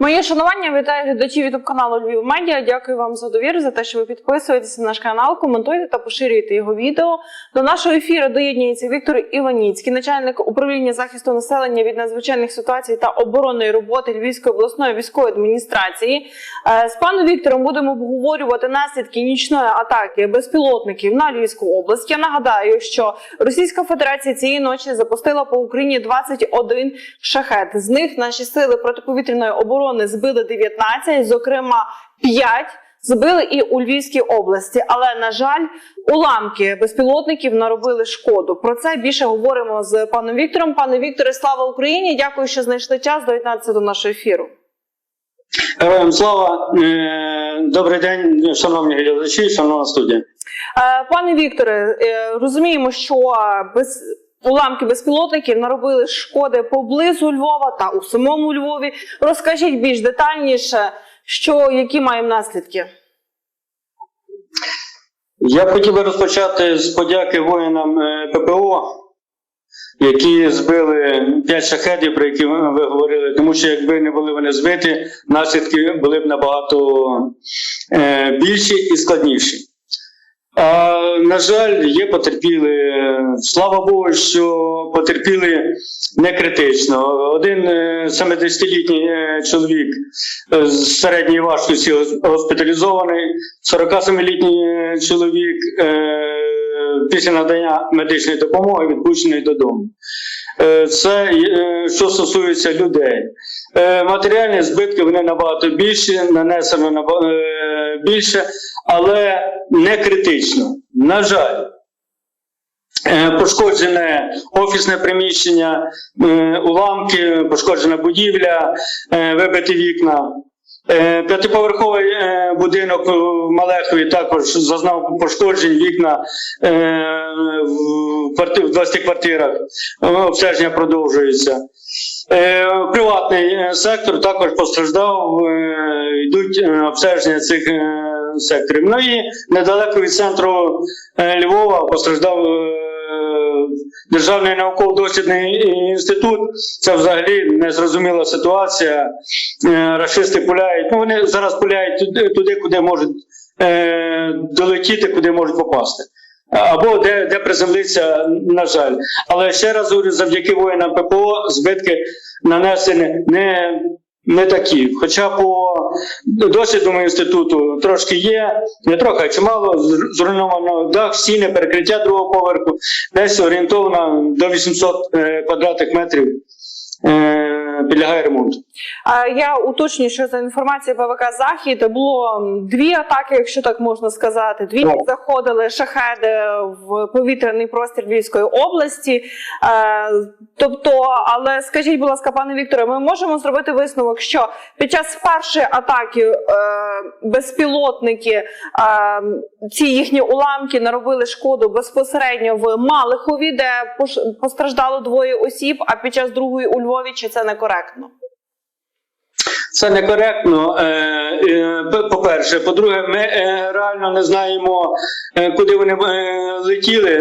Моє шанування вітаю глядачів ютуб каналу Львів Медіа. Дякую вам за довіру, за те, що ви підписуєтеся на наш канал, коментуєте та поширюєте його відео. До нашого ефіру доєднується Віктор Іваніцький, начальник управління захисту населення від надзвичайних ситуацій та оборонної роботи Львівської обласної військової адміністрації. Е, З паном Віктором будемо обговорювати наслідки нічної атаки безпілотників на Львівську область. Я нагадаю, що Російська Федерація цієї ночі запустила по Україні 21 шахет. З них наші сили протиповітряної оборони збили 19, зокрема 5 збили і у Львівській області. Але на жаль, уламки безпілотників наробили шкоду. Про це більше говоримо з паном Віктором. Пане Вікторе, слава Україні! Дякую, що знайшли час доєднатися до нашого ефіру. Героям слава, Е, добрий день, шановні глядачі, шановна студія. Е, Пане Вікторе, е, розуміємо, що без уламки безпілотників наробили шкоди поблизу Львова та у самому Львові. Розкажіть більш детальніше, що які маємо наслідки. Я хотів би розпочати з подяки воїнам е, ППО, які збили 5 шахедів, про які ви говорили, тому що якби не були вони збиті, наслідки були б набагато е, більші і складніші. На жаль, є потерпіли. Слава Богу, що потерпіли не критично. Один е, 70-літній е, чоловік е, з середньої важкості госпіталізований, 47-літній е, чоловік е, після надання медичної допомоги відпущений додому. Е, Це е, що стосується людей. Е, Матеріальні збитки вони набагато більші, нанесено наба- е, більше, але не критично. На жаль, Е, пошкоджене офісне приміщення, уламки, пошкоджена будівля, вибиті вікна. П'ятиповерховий будинок в Малехові також зазнав пошкоджень вікна в 20 квартирах. Обстеження продовжується. Е, Приватний е, сектор також постраждав, е, йдуть обстеження цих секторів. Ну і недалеко від центру Львова постраждав Державний науково-дослідний інститут. Це взагалі незрозуміла ситуація. Рашисти пуляють. Ну вони зараз пуляють туди, куди можуть долетіти, куди можуть попасти. Або де, де приземлиться, на жаль. Але ще раз говорю, завдяки воїнам ППО збитки нанесені не, не такі. Хоча по досвіду інституту трошки є, не трохи, а чимало, зр- зруйновано дах, стіни, перекриття другого поверху, десь орієнтовно до 800 е, квадратних метрів підлягає ремонту. Е, Я уточнюю, що за інформацією ПВК Захід було дві атаки, якщо так можна сказати. Дві Так. заходили шахеди в повітряний простір Львівської області. Е, Тобто, але скажіть, будь ласка, пане Вікторе, ми можемо зробити висновок, що під час першої атаки е, безпілотники е, ці їхні уламки наробили шкоду безпосередньо в Малихові, де постраждало двоє осіб, а під час другої у Львові чи це некоректно? Це некоректно. е, е, По-перше, по-друге, ми е, реально не знаємо, куди вони летіли.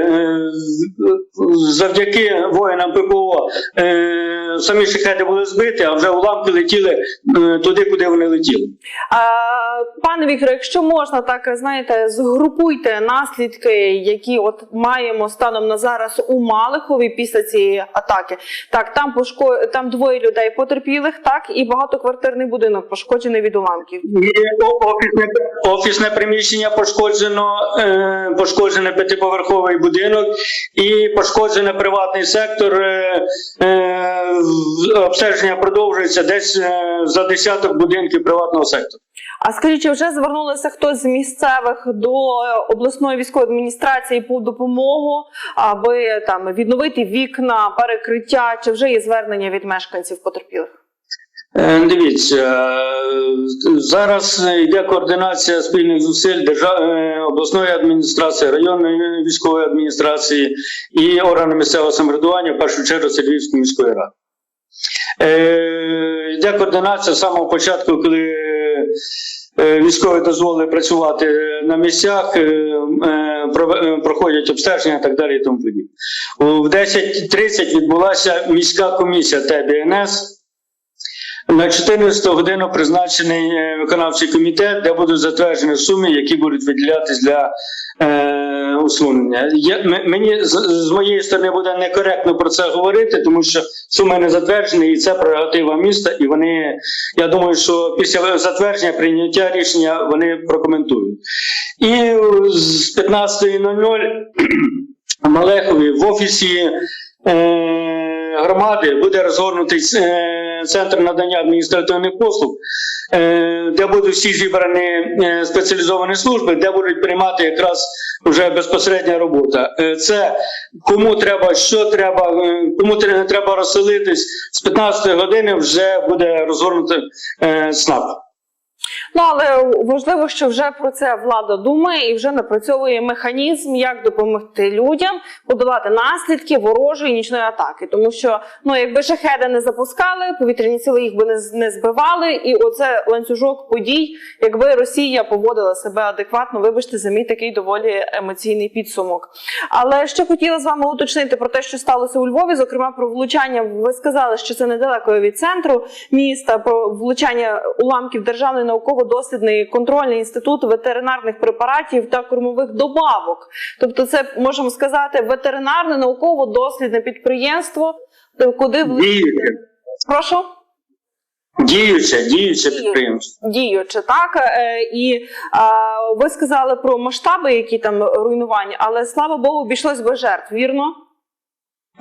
Завдяки воїнам ППО самі шахеди були збиті, а вже уламки летіли туди, куди вони летіли. А, пане Вікторе, якщо можна, так знаєте, згрупуйте наслідки, які от маємо станом на зараз у Малихові після цієї атаки. Так, там пошко... там двоє людей потерпілих, так і багатоквартирний будинок пошкоджений від уламків. Офісне, офісне приміщення пошкоджено, е, пошкоджений п'ятиповерховий будинок і пошкоджений приватний сектор. Е, е, обстеження продовжується десь за десяток будинків приватного сектору. А скажіть, чи вже звернулися хтось з місцевих до обласної військової адміністрації по допомогу, аби там відновити вікна, перекриття, чи вже є звернення від мешканців потерпілих? Е, Дивіться, е, зараз йде координація спільних зусиль е, обласної адміністрації, районної військової адміністрації і органу місцевого самоврядування, в першу чергу це Львівської міської ради. Йде координація з самого початку, коли військові дозволили працювати на місцях, проходять обстеження і так далі. І тому. В 10.30 відбулася міська комісія ТБНС. На 14 годину призначений е, виконавчий комітет, де будуть затверджені суми, які будуть виділятись для е, усунення. Я, мені з, з моєї сторони буде некоректно про це говорити, тому що суми не затверджені, і це прерогатива міста. І вони, я думаю, що після затвердження прийняття рішення вони прокоментують. І з 15.00 в Малехові в офісі е, громади буде розгорнутий е, центр надання адміністративних послуг, е, де будуть всі зібрані е, спеціалізовані служби, де будуть приймати якраз вже безпосередня робота. Е, це кому треба, що треба, кому тре- треба розселитись з 15 години вже буде розгорнути СНАП. Ну але важливо, що вже про це влада думає і вже напрацьовує механізм, як допомогти людям подолати наслідки ворожої нічної атаки. Тому що ну якби шахеди не запускали, повітряні сили їх би не, не збивали, і оце ланцюжок подій, якби Росія поводила себе адекватно, вибачте, за мій такий доволі емоційний підсумок. Але ще хотіла з вами уточнити про те, що сталося у Львові, зокрема про влучання. Ви сказали, що це недалеко від центру міста, про влучання уламків Державний науково-дослідний контрольний інститут ветеринарних препаратів та кормових добавок. Тобто, це можемо сказати ветеринарне науково-дослідне підприємство, куди. Діюче, Прошу. діюче, діюче Діюче. підприємство. діюче, так е, і ви сказали про масштаби, які там руйнування, але слава Богу, обійшлось без жертв, вірно?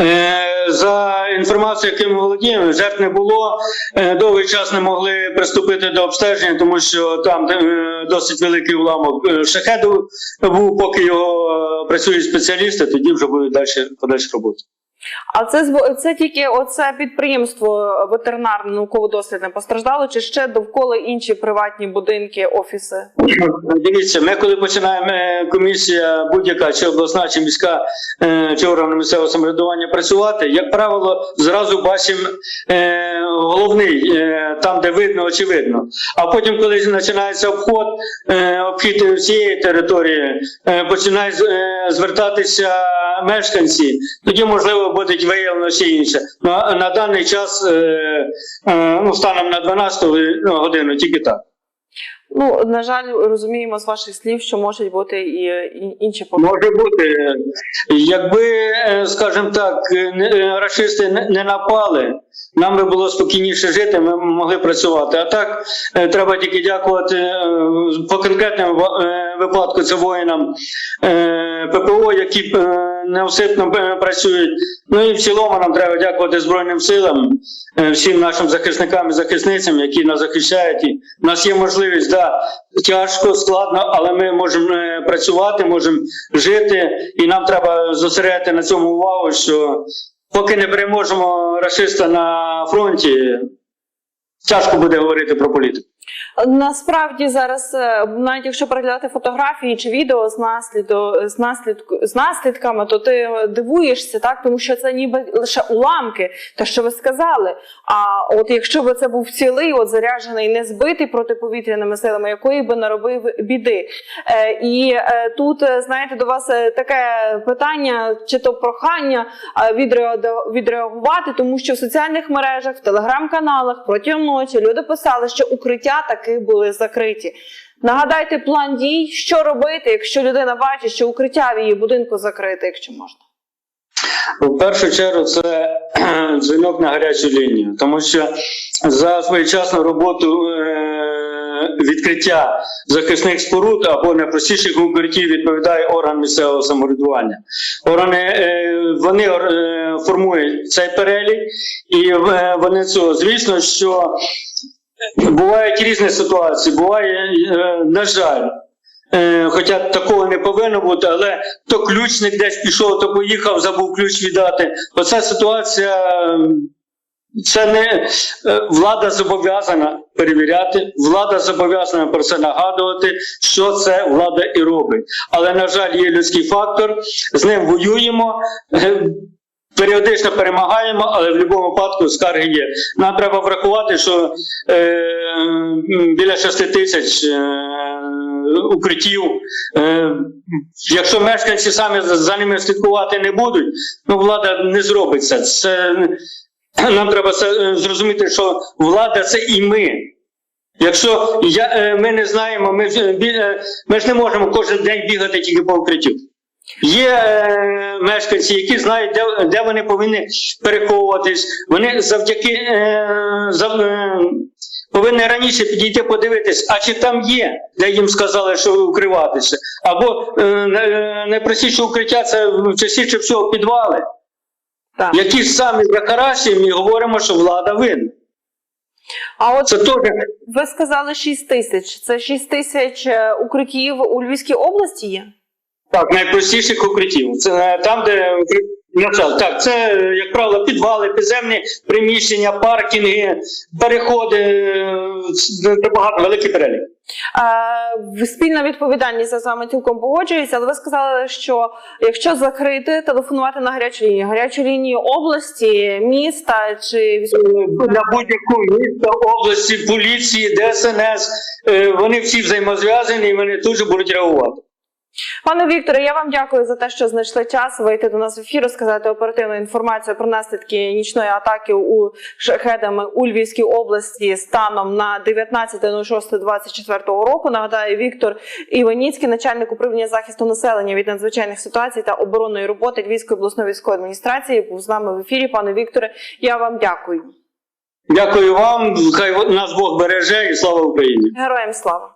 Е, За інформацією, яким володіємо, жертв не було. Е, Довгий час не могли приступити до обстеження, тому що там е, досить великий уламок шахеду був, поки його працюють спеціалісти, тоді вже будуть далі подальші роботи. А це це тільки оце підприємство ветеринарне науково-дослідне постраждало, чи ще довкола інші приватні будинки, офіси? Дивіться, ми коли починаємо е, комісія будь-яка чи обласна, чи міська, е, чи органи місцевого самоврядування працювати, як правило, зразу бачимо е, головний, там, де видно, очевидно. А потім, коли починається обход, обхід всієї території, починають звертатися мешканці, тоді можливо буде виявлено ще інше. На, на даний час, е, е, ну, станом на 12 годину, тільки так. Ну на жаль, розуміємо з ваших слів, що можуть бути і, інші помилки. Може бути, якби, е, скажімо так, расисти не- е, не не напали, нам би було спокійніше жити, ми могли працювати. А так е, треба тільки дякувати е, по конкретному е, випадку це воїнам ППО, які неусипно е, працюють. Ну і в цілому нам треба дякувати Збройним силам, всім нашим захисникам і захисницям, які нас захищають. І в нас є можливість, да, тяжко, складно, але ми можемо працювати, можемо жити, і нам треба зосередити на цьому увагу, що поки не переможемо расиста на фронті, тяжко буде говорити про політику. Насправді зараз, е, навіть якщо переглядати фотографії чи відео з насліду з наслідку з наслідками, то ти дивуєшся, так тому що це ніби лише уламки, те, що ви сказали. А от якщо б це був цілий, от заряджений, не збитий протиповітряними силами, якої би наробив біди. Е, і е, тут е, знаєте, до вас е, таке питання, чи то прохання е, відреагувати, тому що в соціальних мережах, в телеграм-каналах протягом ночі люди писали, що укриття таки були закриті. Нагадайте план дій, що робити, якщо людина бачить, що укриття в її будинку закрите, якщо можна. В першу чергу це дзвінок на гарячу лінію, тому що за своєчасну роботу е, відкриття захисних споруд або найпростіших укриттів відповідає орган місцевого самоврядування. Органи е, вони е, формують цей перелік, і вони цього звісно, що бувають різні ситуації. Буває, е, на жаль. Е, Хоча такого не повинно бути, але то ключник десь пішов, то поїхав, забув ключ віддати. Оця ситуація, це не е, влада зобов'язана перевіряти, влада зобов'язана про це нагадувати, що це влада і робить. Але, на жаль, є людський фактор, з ним воюємо. Періодично перемагаємо, але в будь-якому випадку скарги є. Нам треба врахувати, що е, біля 6 тисяч е, укриттів. Е, якщо мешканці самі за, ними слідкувати не будуть, ну влада не зробить це. Нам треба це, е, зрозуміти, що влада це і ми. Якщо я, е, ми не знаємо, ми, е, ми ж не можемо кожен день бігати тільки по укриттю. Є е, мешканці, які знають, де, де вони повинні переховуватись. Вони завдяки е, зав, е, повинні раніше підійти подивитись, а чи там є, де їм сказали, що укриватися. Або е, най- найпростіше укриття це частіше всього підвали, Так. які ж самі захаращуємо і говоримо, що влада винна. А от Це ви сказали 6 тисяч. Це 6 тисяч е, укриттів у Львівській області є? Так, найпростіших укриттів. Це е, там, де. Так, це, е, як правило, підвали, підземні приміщення, паркінги, переходи. е, Це це багато великий перелік. Спільна відповідальність я з вами цілком погоджуюся, але ви сказали, що якщо закрити, телефонувати на гарячу лінію, гарячу лінію області, міста чи На будь-яку місто, області, поліції, ДСНС, вони всі взаємозв'язані і вони дуже будуть реагувати. Пане Вікторе, я вам дякую за те, що знайшли час вийти до нас в ефір, розказати оперативну інформацію про наслідки нічної атаки у шахедами у Львівській області станом на 19.06.24 року. Нагадаю, Віктор Іваніцький, начальник управління захисту населення від надзвичайних ситуацій та оборонної роботи Львівської обласної військової адміністрації, був з нами в ефірі. Пане Вікторе, я вам дякую. Дякую вам. Хай нас Бог береже і слава Україні. Героям слава.